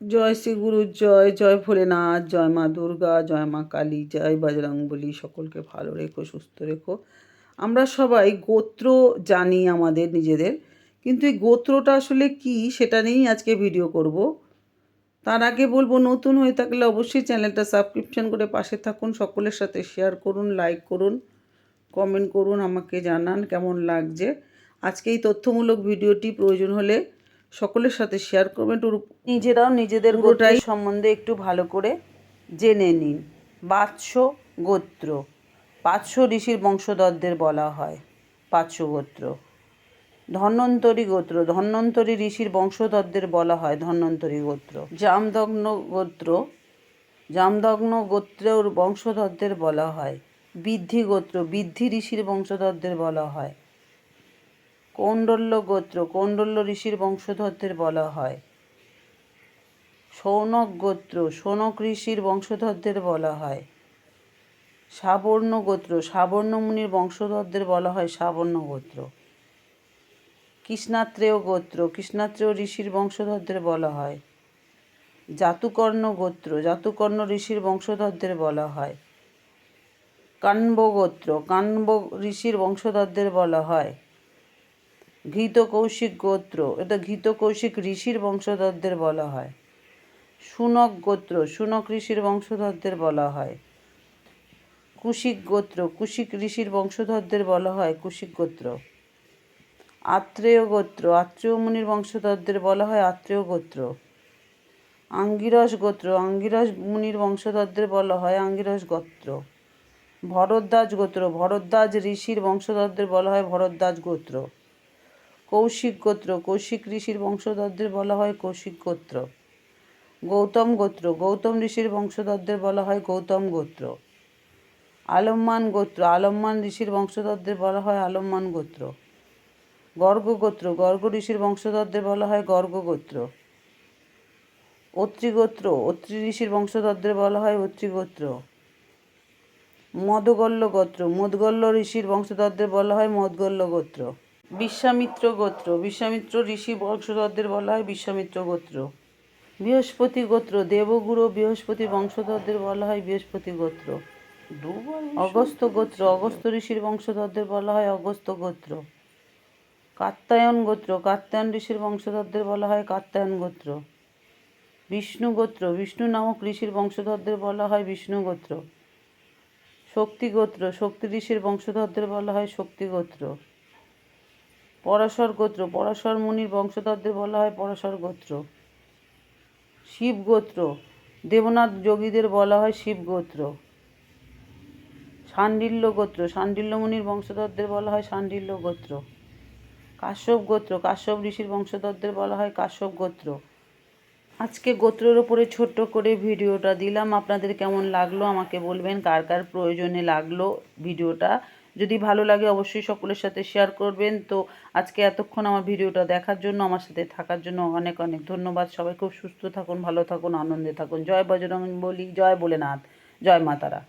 জয় শ্রী গুরু, জয় জয় ভোলেনাথ, জয় মা দুর্গা, জয় মা কালী, জয় বজরং বলি। সকলকে ভালো রেখো, সুস্থ রেখো। আমরা সবাই গোত্র জানি আমাদের নিজেদের, কিন্তু এই গোত্রটা আসলে কি সেটা নিয়েই আজকে ভিডিও করব। তার আগে বলব, নতুন হয়ে থাকলে অবশ্যই চ্যানেলটা সাবস্ক্রিপশন করে পাশে থাকুন, সকলের সাথে শেয়ার করুন লাইক করুন কমেন্ট করুন, আমাকে জানান কেমন লাগছে। আজকে এই তথ্যমূলক ভিডিওটি প্রয়োজন হলে সকলের সাথে শেয়ার করবেন। নিজেরাও নিজেদের গোটাই সম্বন্ধে একটু ভালো করে জেনে নিন। বাৎস গোত্র। পাঁচশো ঋষির বংশধরদের বলা হয় পাঁচশো গোত্র। ধন্বন্তরী গোত্র। ধন্বন্তরী ঋষির বংশধরদের বলা হয় ধন্বন্তরী গোত্র। জামদগ্ন গোত্র। জামদগ্ন গোত্রের বংশধরদের বলা হয় বৃদ্ধি গোত্র। বৃদ্ধি ঋষির বংশধরদের বলা হয় কৌণ্ডল্য গোত্র, কৌণ্ডল্য ঋষির বংশধরদের বলা হয়। সৌনক গোত্র, সৌনক ঋষির বংশধরদের বলা হয়। সাবর্ণ গোত্র, সাবর্ণ মুনির বংশধরদের বলা হয় সাবর্ণ গোত্র। কৃষ্ণাত্রেয় গোত্র, কৃষ্ণাত্রেয় ঋষির বংশধরদের বলা হয়। জাতুকর্ণ গোত্র, জাতুকর্ণ ঋষির বংশধরদের বলা হয়। কান্ব গোত্র কান্ব ঋষির বংশধরদের বলা হয়। ঘৃত কৌশিক গোত্র, এটা ঘৃত কৌশিক ঋষির বংশধরদের বলা হয়। সুনক গোত্র, সুনক ঋষির বংশধরদের বলা হয়। কুশিক গোত্র, কুশিক ঋষির বংশধরদের বলা হয় কুশিক গোত্র। আত্রেয় গোত্র, আত্রেয় মুনির বংশধরদের বলা হয় আত্রেয় গোত্র। আঙ্গিরস গোত্র, আঙ্গিরস মুনির বংশধরদের বলা হয় আঙ্গিরস গোত্র। ভরদ্বাজ গোত্র, ভরদ্বাজ ঋষির বংশধরদের বলা হয় ভরদ্বাজ গোত্র। কৌশিক গোত্র, কৌশিক ঋষির বংশধরদের বলা হয় কৌশিক গোত্র। গৌতম গোত্র, গৌতম ঋষির বংশধরদের বলা হয় গৌতম গোত্র। আলম্মান গোত্র, আলম্মান ঋষির বংশধরদের বলা হয় আলম্মান গোত্র। গর্গ গোত্র, গর্গ ঋষির বংশধরদের বলা হয় গর্গ গোত্র। অত্রিগোত্র অত্রি ঋষির বংশধরদের বলা হয় অত্রিগোত্র মদগল্ল গোত্র মদগল্ল ঋষির বংশধরদের বলা হয় মদগল্ল গোত্র। বিশ্বামিত্র গোত্র। বিশ্বামিত্র ঋষি বংশধরদের বলা হয় বিশ্বামিত্র গোত্র। বৃহস্পতি গোত্র, দেবগুরু বৃহস্পতি বংশধরদের বলা হয় বৃহস্পতি গোত্র। অগস্ত গোত্র অগস্ত ঋষির বংশধরদের বলা হয় অগস্ত গোত্র। কাত্যায়ন গোত্র, কাত্যায়ন ঋষির বংশধরদের বলা হয় কাত্যায়ন গোত্র। বিষ্ণু গোত্র, বিষ্ণু নামক ঋষির বংশধরদের বলা হয় বিষ্ণু গোত্র। শক্তি গোত্র, শক্তি ঋষির বংশধরদের বলা হয় শক্তি গোত্র। পরাশর গোত্র, পরাশর মুনির বংশধরদের বলা হয় পরাশর গোত্র। শিব গোত্র, দেবনাথ যোগীদের বলা হয় শিব গোত্র। শাণ্ডিল্য গোত্র শাণ্ডিল্য মুনির বংশধরদের বলা হয় শাণ্ডিল্য গোত্র। কাশ্যপ গোত্র, কাশ্যপ ঋষির বংশধরদের বলা হয় কাশ্যপ গোত্র। আজকে গোত্রের ওপরে ছোট্ট করে ভিডিওটা দিলাম। আপনাদের কেমন লাগল আমাকে বলবেন, কার কার প্রয়োজনে লাগল ভিডিওটা। যদি ভালো লাগে অবশ্যই সকলের সাথে শেয়ার করবেন। তো আজকে এতক্ষণ আমার ভিডিওটা দেখার জন্য, আমার সাথে থাকার জন্য অনেক অনেক ধন্যবাদ। সবাই খুব সুস্থ থাকুন, ভালো থাকুন, আনন্দে থাকুন। জয় বজরং বলি, জয় ভোলেনাথ, জয় মাতারা